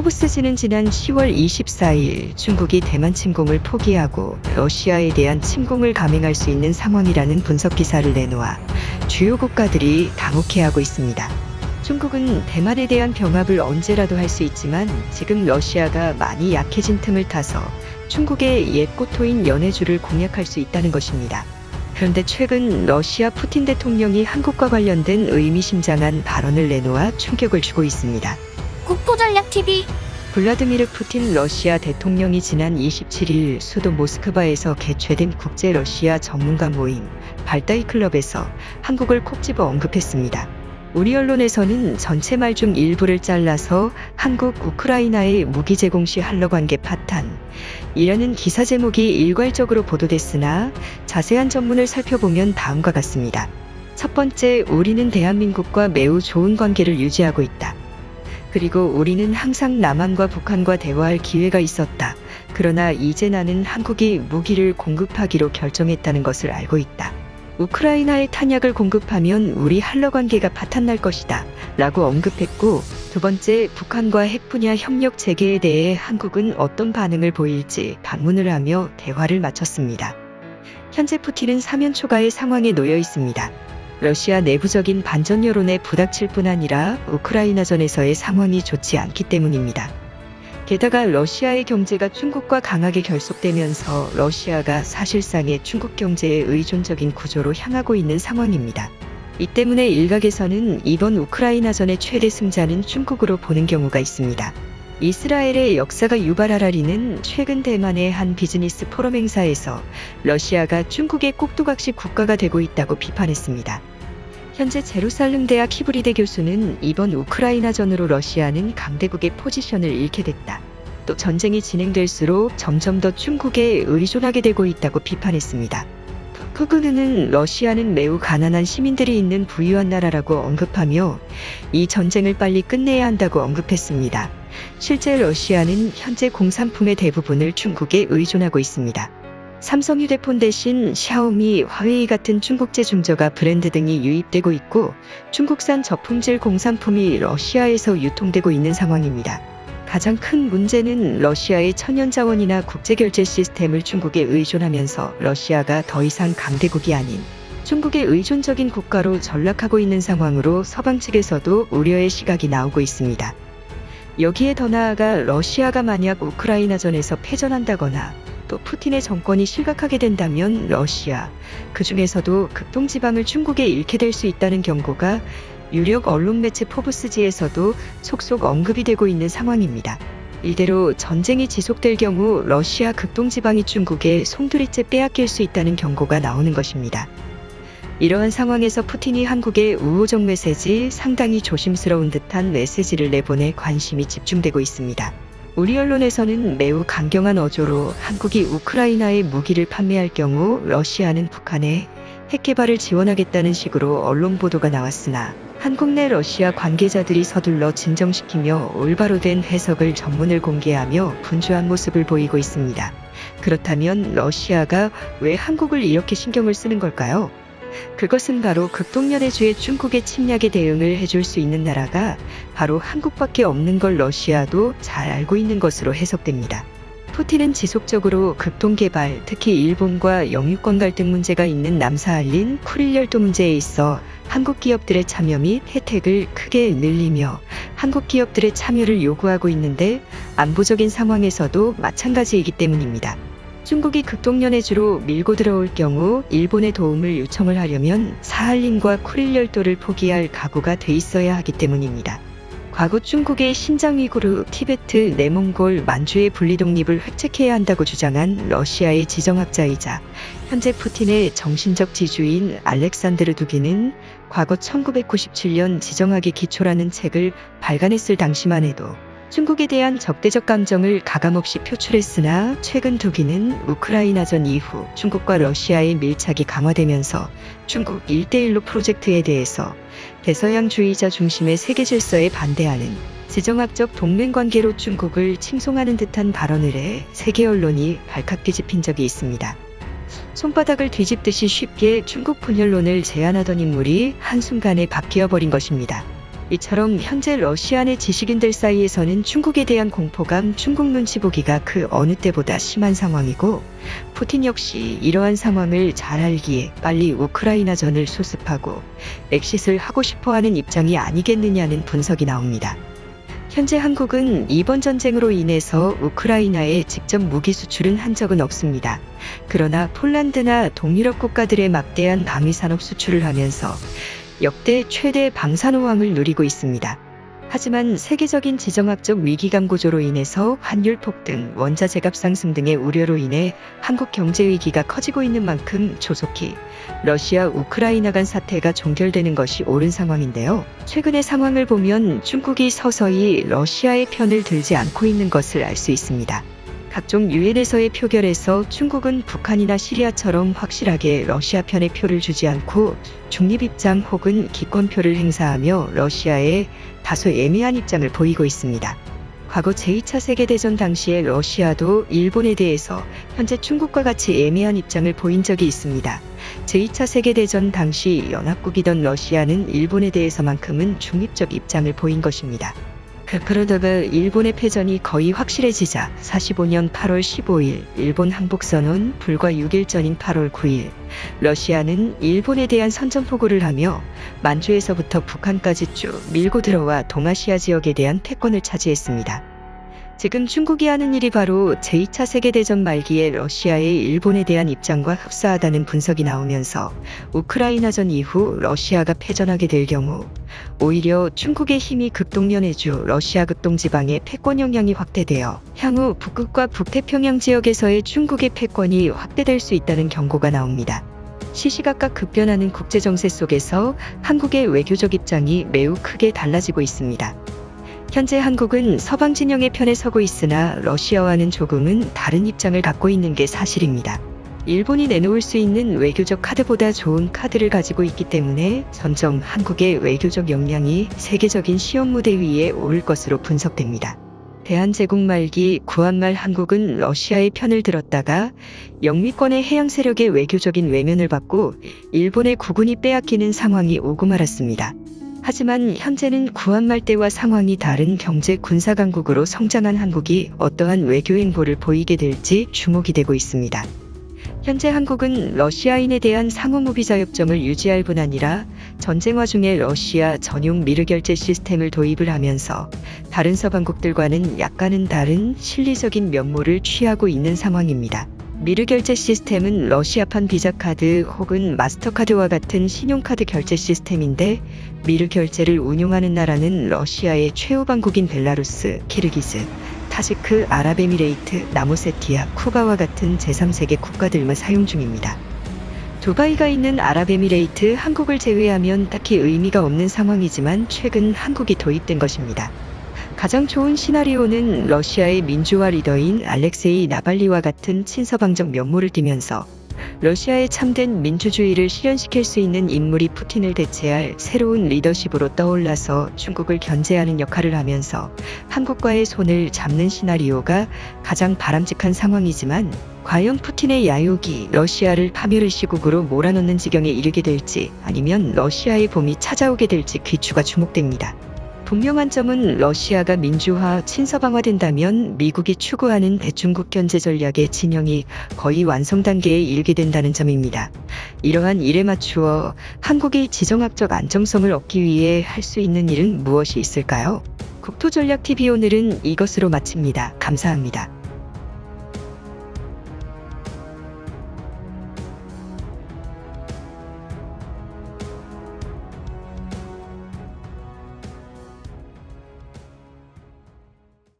포브스지는 지난 10월 24일 중국이 대만 침공을 포기하고 러시아에 대한 침공을 감행할 수 있는 상황이라는 분석 기사를 내놓아 주요 국가들이 당혹해하고 있습니다. 중국은 대만에 대한 병합을 언제라도 할 수 있지만 지금 러시아가 많이 약해진 틈을 타서 중국의 옛 꼬토인 연해주를 공략할 수 있다는 것입니다. 그런데 최근 러시아 푸틴 대통령이 한국과 관련된 의미심장한 발언을 내놓아 충격을 주고 있습니다. 국토전략TV 블라드미르 푸틴 러시아 대통령이 지난 27일 수도 모스크바에서 개최된 국제 러시아 전문가 모임 발다이 클럽에서 한국을 콕 집어 언급했습니다. 우리 언론에서는 전체 말 중 일부를 잘라서 한국 우크라이나의 무기 제공 시 한러 관계 파탄 이라는 기사 제목이 일괄적으로 보도됐으나 자세한 전문을 살펴보면 다음과 같습니다. 첫 번째, 우리는 대한민국과 매우 좋은 관계를 유지하고 있다. 그리고 우리는 항상 남한과 북한과 대화할 기회가 있었다. 그러나 이제 나는 한국이 무기를 공급하기로 결정했다는 것을 알고 있다. 우크라이나에 탄약을 공급하면 우리 한러 관계가 파탄날 것이다. 라고 언급했고, 두 번째, 북한과 핵 분야 협력 재개에 대해 한국은 어떤 반응을 보일지 방문을 하며 대화를 마쳤습니다. 현재 푸틴은 사면 초과의 상황에 놓여 있습니다. 러시아 내부적인 반전 여론에 부닥칠 뿐 아니라 우크라이나전에서의 상황이 좋지 않기 때문입니다. 게다가 러시아의 경제가 중국과 강하게 결속되면서 러시아가 사실상의 중국 경제에 의존적인 구조로 향하고 있는 상황입니다. 이 때문에 일각에서는 이번 우크라이나전의 최대 승자는 중국으로 보는 경우가 있습니다. 이스라엘의 역사가 유발하라리는 최근 대만의 한 비즈니스 포럼 행사에서 러시아가 중국의 꼭두각시 국가가 되고 있다고 비판했습니다. 현재 제루살렘 대학 히브리대 교수는 이번 우크라이나전으로 러시아는 강대국의 포지션을 잃게 됐다. 또 전쟁이 진행될수록 점점 더 중국에 의존하게 되고 있다고 비판했습니다. 크그는 러시아는 매우 가난한 시민들이 있는 부유한 나라라고 언급하며 이 전쟁을 빨리 끝내야 한다고 언급했습니다. 실제 러시아는 현재 공산품의 대부분을 중국에 의존하고 있습니다. 삼성 휴대폰 대신 샤오미, 화웨이 같은 중국제 중저가 브랜드 등이 유입되고 있고 중국산 저품질 공산품이 러시아에서 유통되고 있는 상황입니다. 가장 큰 문제는 러시아의 천연 자원이나 국제 결제 시스템을 중국에 의존하면서 러시아가 더 이상 강대국이 아닌 중국의 의존적인 국가로 전락하고 있는 상황으로 서방 측에서도 우려의 시각이 나오고 있습니다. 여기에 더 나아가 러시아가 만약 우크라이나전에서 패전한다거나 또 푸틴의 정권이 실각하게 된다면 러시아, 그 중에서도 극동지방을 중국에 잃게 될 수 있다는 경고가 유력 언론 매체 포브스지에서도 속속 언급이 되고 있는 상황입니다. 이대로 전쟁이 지속될 경우 러시아 극동지방이 중국에 송두리째 빼앗길 수 있다는 경고가 나오는 것입니다. 이러한 상황에서 푸틴이 한국에 우호적 메시지, 상당히 조심스러운 듯한 메시지를 내보내 관심이 집중되고 있습니다. 우리 언론에서는 매우 강경한 어조로 한국이 우크라이나에 무기를 판매할 경우 러시아는 북한에 핵 개발을 지원하겠다는 식으로 언론 보도가 나왔으나 한국 내 러시아 관계자들이 서둘러 진정시키며 올바로 된 해석을 전문을 공개하며 분주한 모습을 보이고 있습니다. 그렇다면 러시아가 왜 한국을 이렇게 신경을 쓰는 걸까요? 그것은 바로 극동연해주의 중국의 침략에 대응을 해줄 수 있는 나라가 바로 한국밖에 없는 걸 러시아도 잘 알고 있는 것으로 해석됩니다. 푸틴은 지속적으로 극동 개발, 특히 일본과 영유권 갈등 문제가 있는 남사할린 쿠릴 열도 문제에 있어 한국 기업들의 참여 및 혜택을 크게 늘리며 한국 기업들의 참여를 요구하고 있는데 안보적인 상황에서도 마찬가지이기 때문입니다. 중국이 극동연해 주로 밀고 들어올 경우 일본의 도움을 요청을 하려면 사할린과 쿠릴 열도를 포기할 각오가 돼 있어야 하기 때문입니다. 과거 중국의 신장 위구르, 티베트, 내몽골, 만주의 분리 독립을 획책해야 한다고 주장한 러시아의 지정학자이자 현재 푸틴의 정신적 지주인 알렉산드르 두기는 과거 1997년 지정학의 기초라는 책을 발간했을 당시만 해도 중국에 대한 적대적 감정을 가감없이 표출했으나 최근 두기는 우크라이나전 이후 중국과 러시아의 밀착이 강화되면서 중국 1대1로 프로젝트에 대해서 대서양주의자 중심의 세계 질서에 반대하는 지정학적 동맹 관계로 중국을 칭송하는 듯한 발언을 해 세계 언론이 발칵 뒤집힌 적이 있습니다. 손바닥을 뒤집듯이 쉽게 중국 분열론을 제안하던 인물이 한순간에 바뀌어 버린 것입니다. 이처럼 현재 러시아 내 지식인들 사이에서는 중국에 대한 공포감, 중국 눈치 보기가 그 어느 때보다 심한 상황이고 푸틴 역시 이러한 상황을 잘 알기에 빨리 우크라이나전을 수습하고 엑싯을 하고 싶어 하는 입장이 아니겠느냐는 분석이 나옵니다. 현재 한국은 이번 전쟁으로 인해서 우크라이나에 직접 무기 수출은 한 적은 없습니다. 그러나 폴란드나 동유럽 국가들의 막대한 방위산업 수출을 하면서 역대 최대 방산호황을 누리고 있습니다. 하지만 세계적인 지정학적 위기감 고조로 인해서 환율 폭등, 원자재 값 상승 등의 우려로 인해 한국 경제 위기가 커지고 있는 만큼 조속히 러시아 우크라이나 간 사태가 종결되는 것이 옳은 상황인데요. 최근의 상황을 보면 중국이 서서히 러시아의 편을 들지 않고 있는 것을 알 수 있습니다. 각종 유엔에서의 표결에서 중국은 북한이나 시리아처럼 확실하게 러시아 편의 표를 주지 않고 중립 입장 혹은 기권표를 행사하며 러시아에 다소 애매한 입장을 보이고 있습니다. 과거 제2차 세계대전 당시에 러시아도 일본에 대해서 현재 중국과 같이 애매한 입장을 보인 적이 있습니다. 제2차 세계대전 당시 연합국이던 러시아는 일본에 대해서만큼은 중립적 입장을 보인 것입니다. 그- 그러다가 일본의 패전이 거의 확실해지자 45년 8월 15일 일본 항복선언 불과 6일 전인 8월 9일 러시아는 일본에 대한 선전포고를 하며 만주에서부터 북한까지 쭉 밀고 들어와 동아시아 지역에 대한 패권을 차지했습니다. 지금 중국이 하는 일이 바로 제2차 세계대전 말기에 러시아의 일본에 대한 입장과 흡사하다는 분석이 나오면서 우크라이나전 이후 러시아가 패전하게 될 경우 오히려 중국의 힘이 극동면해주 러시아 극동지방의 패권 영향이 확대되어 향후 북극과 북태평양 지역에서의 중국의 패권이 확대될 수 있다는 경고가 나옵니다. 시시각각 급변하는 국제정세 속에서 한국의 외교적 입장이 매우 크게 달라지고 있습니다. 현재 한국은 서방 진영의 편에 서고 있으나 러시아와는 조금은 다른 입장을 갖고 있는 게 사실입니다. 일본이 내놓을 수 있는 외교적 카드보다 좋은 카드를 가지고 있기 때문에 점점 한국의 외교적 역량이 세계적인 시험 무대 위에 오를 것으로 분석됩니다. 대한제국 말기 구한말 한국은 러시아의 편을 들었다가 영미권의 해양 세력의 외교적인 외면을 받고 일본의 국군이 빼앗기는 상황이 오고 말았습니다. 하지만 현재는 구한말 때와 상황이 다른 경제 군사 강국으로 성장한 한국이 어떠한 외교 행보를 보이게 될지 주목이 되고 있습니다. 현재 한국은 러시아인에 대한 상호 무비자 협정을 유지할 뿐 아니라 전쟁 와중에 러시아 전용 미르 결제 시스템을 도입을 하면서 다른 서방국들과는 약간은 다른 실리적인 면모를 취하고 있는 상황입니다. 미르 결제 시스템은 러시아판 비자카드 혹은 마스터카드와 같은 신용카드 결제 시스템인데 미르 결제를 운용하는 나라는 러시아의 최후방국인 벨라루스, 키르기즈, 타지크, 아랍에미레이트, 나무세티아, 쿠바와 같은 제3세계 국가들만 사용 중입니다. 두바이가 있는 아랍에미레이트, 한국을 제외하면 딱히 의미가 없는 상황이지만 최근 한국이 도입된 것입니다. 가장 좋은 시나리오는 러시아의 민주화 리더인 알렉세이 나발리와 같은 친서방적 면모를 띠면서 러시아의 참된 민주주의를 실현시킬 수 있는 인물이 푸틴을 대체할 새로운 리더십으로 떠올라서 중국을 견제하는 역할을 하면서 한국과의 손을 잡는 시나리오가 가장 바람직한 상황이지만 과연 푸틴의 야욕이 러시아를 파멸의 시국으로 몰아넣는 지경에 이르게 될지 아니면 러시아의 봄이 찾아오게 될지 귀추가 주목됩니다. 분명한 점은 러시아가 민주화, 친서방화된다면 미국이 추구하는 대중국 견제 전략의 진영이 거의 완성 단계에 이르게 된다는 점입니다. 이러한 일에 맞추어 한국이 지정학적 안정성을 얻기 위해 할 수 있는 일은 무엇이 있을까요? 국토전략TV 오늘은 이것으로 마칩니다. 감사합니다.